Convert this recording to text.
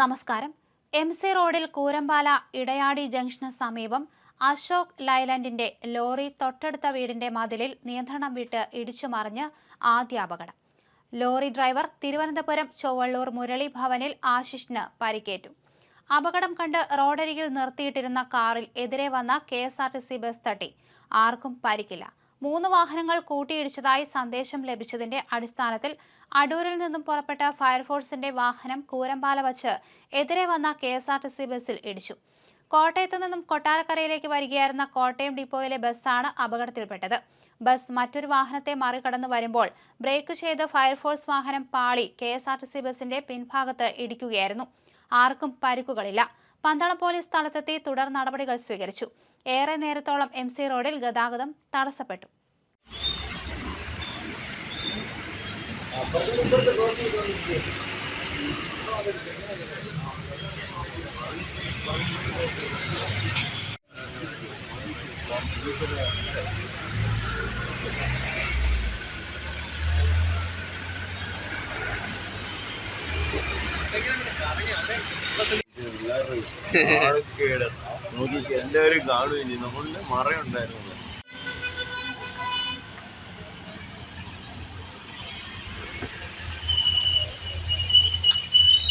നമസ്കാരം. M C റോഡിൽ Koorampala ഇടയാടി junction സമീപം അശോക് ലൈലൻഡിന്റെ ലോറി തൊട്ടടുത്ത വീടിന്റെ മതിലിൽ നിയന്ത്രണം വിട്ട് ഇടിച്ചു മറിഞ്ഞ് ആദ്യ അപകടം. ലോറി ഡ്രൈവർ തിരുവനന്തപുരം ചൊവ്വള്ളൂർ മുരളി ഭവനിൽ ആശിഷിന് പരിക്കേറ്റു. അപകടം കണ്ട് റോഡരികിൽ നിർത്തിയിട്ടിരുന്ന കാറിൽ എതിരെ വന്ന കെ ബസ് തട്ടി. ആർക്കും പരിക്കില്ല. മൂന്ന് വാഹനങ്ങൾ കൂട്ടിയിടിച്ചതായി സന്ദേശം ലഭിച്ചതിന്റെ അടിസ്ഥാനത്തിൽ അടൂരിൽ നിന്നും പുറപ്പെട്ട ഫയർഫോഴ്സിന്റെ വാഹനം കൂരമ്പാല വച്ച് എതിരെ വന്ന K S R T C ബസ്സിൽ ഇടിച്ചു. കോട്ടയത്തു നിന്നും കൊട്ടാരക്കരയിലേക്ക് വരികയായിരുന്ന കോട്ടയം ഡിപ്പോയിലെ ബസ്സാണ് അപകടത്തിൽപ്പെട്ടത്. ബസ് മറ്റൊരു വാഹനത്തെ മറികടന്നു വരുമ്പോൾ ബ്രേക്ക് ചെയ്ത് ഫയർഫോഴ്സ് വാഹനം പാളി K S R T C ബസിന്റെ പിൻഭാഗത്ത് ഇടിക്കുകയായിരുന്നു. ആർക്കും പരിക്കുകളില്ല. പന്തളം പോലീസ് സ്ഥലത്തെത്തി തുടർ നടപടികൾ സ്വീകരിച്ചു. ഏറെ നേരത്തോളം എം സി റോഡിൽ ഗതാഗതം തടസ്സപ്പെട്ടു. ആൾക്കേട് നോക്കി എല്ലാവരും കാണുകയും ചെയ്യും നമ്മളിൽ മറയുണ്ടായിരുന്നു.